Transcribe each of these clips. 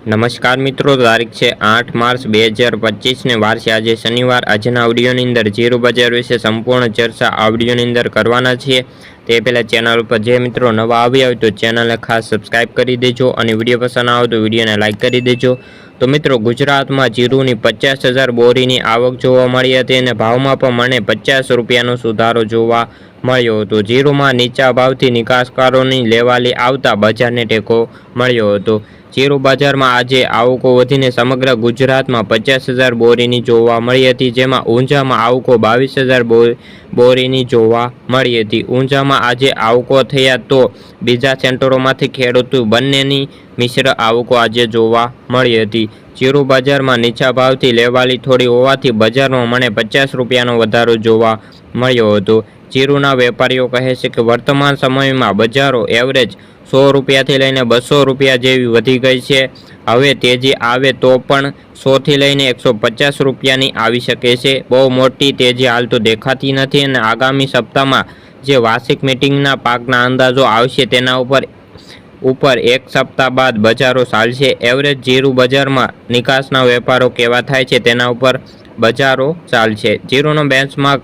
નમસ્કાર મિત્રો, તારીખ છે આઠ માર્ચ બે હજાર પચીસને વાર આજે શનિવાર. આજના ઓડિયોની અંદર જીરો બજાર વિશે સંપૂર્ણ ચર્ચા આ ઓડિયોની અંદર કરવાના છીએ. તે પહેલાં ચેનલ ઉપર જે મિત્રો નવા આવ્યા હોય તો ચેનલને ખાસ સબસ્ક્રાઇબ કરી દેજો અને વીડિયો પસંદ આવે તો વિડીયોને લાઇક કરી દેજો. તો મિત્રો, ગુજરાતમાં જીરુની પચાસ હજાર બોરીની આવક જોવા મળી હતી અને ભાવમાં પણ મને પચાસ રૂપિયાનો સુધારો જોવા મળ્યો હતો. જીરુમાં નીચા ભાવથી નિકાસકારોની લેવાલી આવતા બજારને ટેકો મળ્યો હતો. જીરુ બજારમાં આજે આવકો વધીને સમગ્ર ગુજરાતમાં પચાસ હજાર બોરીની જોવા મળી હતી, જેમાં ઊંઝામાં આવકો બાવીસ હજાર બોરીની જોવા મળી હતી. ઊંઝામાં આજે આવકો થયા તો બીજા સેન્ટરોમાંથી ખેડૂતો બંનેની મિશ્ર આવકો આજે જોવા મળી હતી. જીરું બજારમાં નીચા ભાવથી લેવાલી થોડી હોવાથી બજારમાં મને પચાસ રૂપિયાનો વધારો જોવા મળ્યો હતો. જીરુના વેપારીઓ કહે છે કે વર્તમાન સમયમાં બજારો એવરેજ સો રૂપિયાથી લઈને બસો રૂપિયા જેવી વધી ગઈ છે. હવે તેજી આવે તો પણ સોથી લઈને એકસો પચાસ રૂપિયાની આવી શકે છે. બહુ મોટી તેજી હાલ તો દેખાતી નથી અને આગામી સપ્તાહમાં જે વાર્ષિક મિટિંગના પાકના અંદાજો આવશે તેના ઉપર ઉપર એક સપ્તાહ બાદ બજારો ચાલશે. એવરેજ જીરું બજારમાં નિકાસના વેપારો કેવા થાય છે તેના ઉપર બજારો ચાલશે. જીરુનો બેન્ચમાર્ક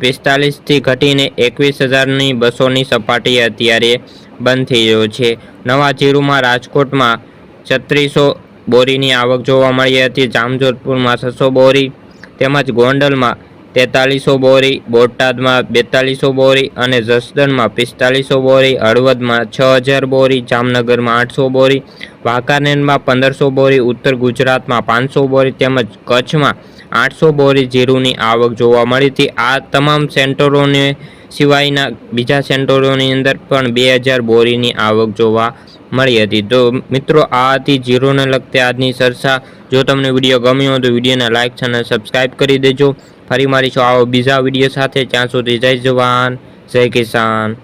પિસ્તાલીસથી ઘટીને એકવીસ હજારની બસોની સપાટી અત્યારે બંધ થઈ ગયો છે. નવા જીરુમાં રાજકોટમાં છત્રીસો બોરીની આવક જોવા મળી હતી. જામજોધપુરમાં છસો બોરી તેમજ ગોંડલમાં તેતાલીસો બોરી, બોટાદમાં બેતાલીસો બોરી અને જસદણમાં પિસ્તાલીસો બોરી, હળવદમાં છ હજાર બોરી, જામનગરમાં આઠસો બોરી, વાંકાનેરમાં પંદરસો બોરી, ઉત્તર ગુજરાતમાં પાંચસો બોરી તેમજ કચ્છમાં આઠસો બોરી જીરુની આવક જોવા મળી હતી. આ તમામ સેન્ટરોને સિવાયના બીજા સેન્ટરોની અંદર પણ બે હજાર બોરીની આવક જોવા મળી હતી. તો મિત્રો આ હતી જીરોને લગતી આજની ચર્ચા. જો તમને વીડિયો ગમ્યો તો વિડીયોને લાઇક અને સબસ્ક્રાઈબ કરી દેજો. ફરી મારીશું આવો બીજા વીડિયો સાથે. ત્યાં સુધી જય જવાન, જય કિસાન.